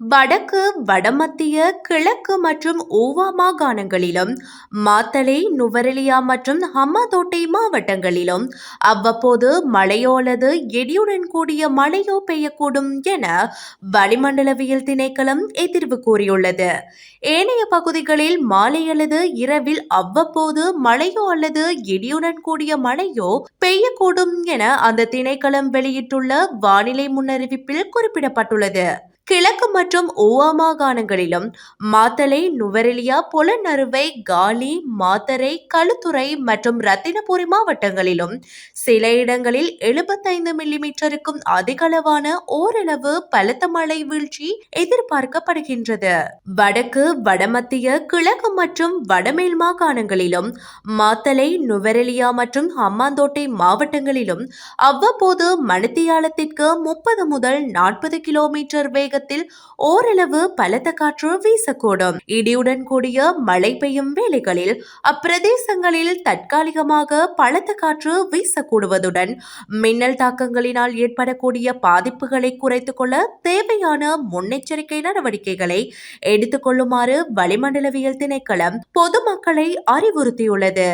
வடக்கு வடமத்திய கிழக்கு மற்றும் ஓவா மாகாணங்களிலும் மாத்தளை நுவரெலியா மற்றும் ஹம்மாதோட்டை மாவட்டங்களிலும் அவ்வப்போது மழையோ அல்லது இடியுடன் கூடிய மழையோ பெய்யக்கூடும் என வளிமண்டலவியல் திணைக்களம் எதிர்வு கூறியுள்ளது. ஏனைய பகுதிகளில் மாலை அல்லது இரவில் அவ்வப்போது மழையோ அல்லது இடியுடன் கூடிய மழையோ பெய்யக்கூடும் என அந்த திணைக்களம் வெளியிட்டுள்ள வானிலை முன்னறிவிப்பில் குறிப்பிடப்பட்டுள்ளது. கிழக்கு மற்றும் ஓவா மாகாணங்களிலும் மாத்தளை நுவரெலியா புலனறுவை காலி மாத்தரை களுத்துறை மற்றும் ரத்தினபுரி மாவட்டங்களிலும் சில இடங்களில் எழுபத்தைந்து மில்லிமீட்டருக்கும் அதிகளவான ஓரளவு பலத்த மழை வீழ்ச்சி எதிர்பார்க்கப்படுகின்றது. வடக்கு வடமத்திய கிழக்கு மற்றும் வடமேல் மாகாணங்களிலும் மாத்தளை நுவரெலியா மற்றும் ஹம்மாந்தோட்டை மாவட்டங்களிலும் அவ்வப்போது மணித்தியாலத்திற்கு முப்பது முதல் நாற்பது கிலோமீட்டர் வேகத்தில் ஓரளவு பலத்த காற்று வீசக்கூடும். இடியுடன் கூடிய மழை பெய்யும் வேளைகளில் அப்பிரதேசங்களில் தற்காலிகமாக பலத்த காற்று வீசக்கூடுவதுடன் மின்னல் தாக்கங்களினால் ஏற்படக்கூடிய பாதிப்புகளை குறைத்துக் கொள்ள தேவையான முன்னெச்சரிக்கை நடவடிக்கைகளை எடுத்துக் கொள்ளுமாறு வளிமண்டலவியல் திணைக்களம் பொதுமக்களை அறிவுறுத்தியுள்ளது.